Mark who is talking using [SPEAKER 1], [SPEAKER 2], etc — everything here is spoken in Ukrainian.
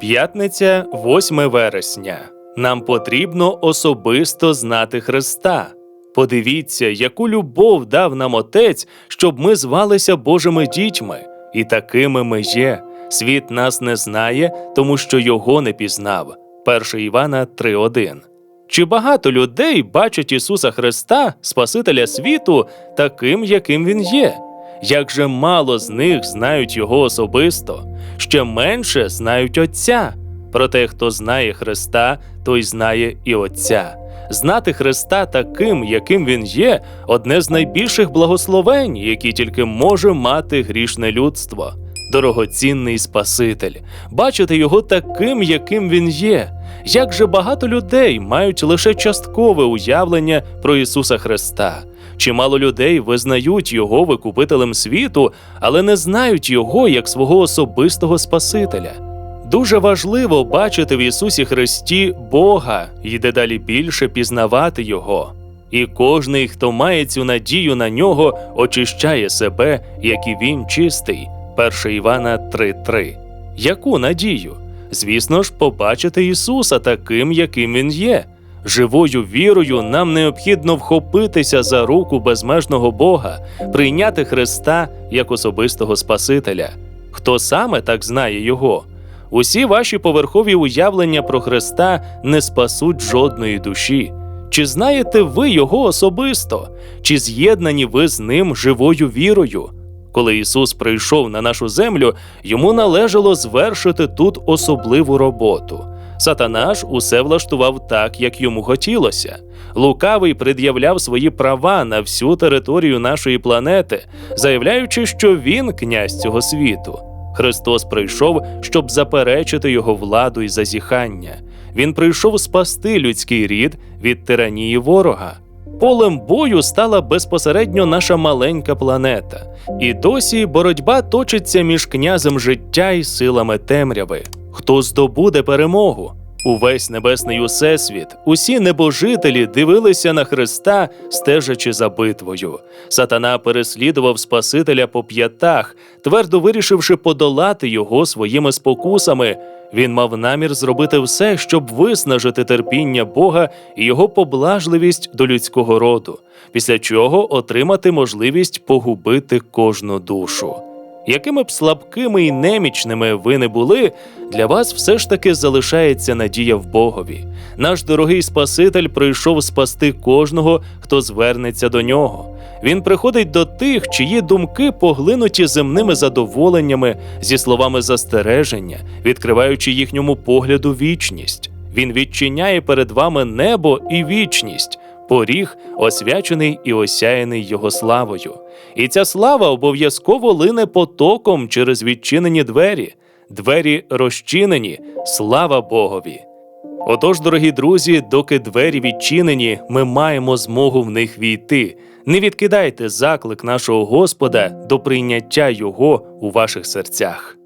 [SPEAKER 1] П'ятниця, 8 вересня. Нам потрібно особисто знати Христа. Подивіться, яку любов дав нам Отець, щоб ми звалися Божими дітьми, і такими ми є. Світ нас не знає, тому що його не пізнав. 1 Івана 3.1. Чи багато людей бачать Ісуса Христа, Спасителя світу, таким, яким Він є? Як же мало з них знають Його особисто, ще менше знають Отця. Проте, хто знає Христа, той знає і Отця. Знати Христа таким, яким Він є, одне з найбільших благословень, які тільки може мати грішне людство. Дорогоцінний Спаситель, бачити його таким, яким він є. Як же багато людей мають лише часткове уявлення про Ісуса Христа. Чимало людей визнають його викупителем світу, але не знають його як свого особистого Спасителя. Дуже важливо бачити в Ісусі Христі Бога і дедалі більше пізнавати Його. І кожний, хто має цю надію на нього, очищає себе, як і він чистий. 1 Івана 3.3. Яку надію? Звісно ж, побачити Ісуса таким, яким Він є. Живою вірою нам необхідно вхопитися за руку безмежного Бога, прийняти Христа як особистого Спасителя. Хто саме так знає Його? Усі ваші поверхові уявлення про Христа не спасуть жодної душі. Чи знаєте ви Його особисто? Чи з'єднані ви з ним живою вірою? Коли Ісус прийшов на нашу землю, йому належало звершити тут особливу роботу. Сатана ж усе влаштував так, як йому хотілося. Лукавий пред'являв свої права на всю територію нашої планети, заявляючи, що він князь цього світу. Христос прийшов, щоб заперечити його владу і зазіхання. Він прийшов спасти людський рід від тиранії ворога. Полем бою стала безпосередньо наша маленька планета, і досі боротьба точиться між князем життя і силами темряви. Хто здобуде перемогу? Увесь небесний усесвіт, усі небожителі дивилися на Христа, стежачи за битвою. Сатана переслідував Спасителя по п'ятах, твердо вирішивши подолати його своїми спокусами. Він мав намір зробити все, щоб виснажити терпіння Бога і його поблажливість до людського роду, після чого отримати можливість погубити кожну душу. Якими б слабкими і немічними ви не були, для вас все ж таки залишається надія в Богові. Наш дорогий Спаситель прийшов спасти кожного, хто звернеться до нього. Він приходить до тих, чиї думки поглинуті земними задоволеннями, зі словами застереження, відкриваючи їхньому погляду вічність. Він відчиняє перед вами небо і вічність, поріг, освячений і осяяний його славою. І ця слава обов'язково лине потоком через відчинені двері, двері розчинені, слава Богові. Отож, дорогі друзі, доки двері відчинені, ми маємо змогу в них війти. Не відкидайте заклик нашого Господа до прийняття Його у ваших серцях.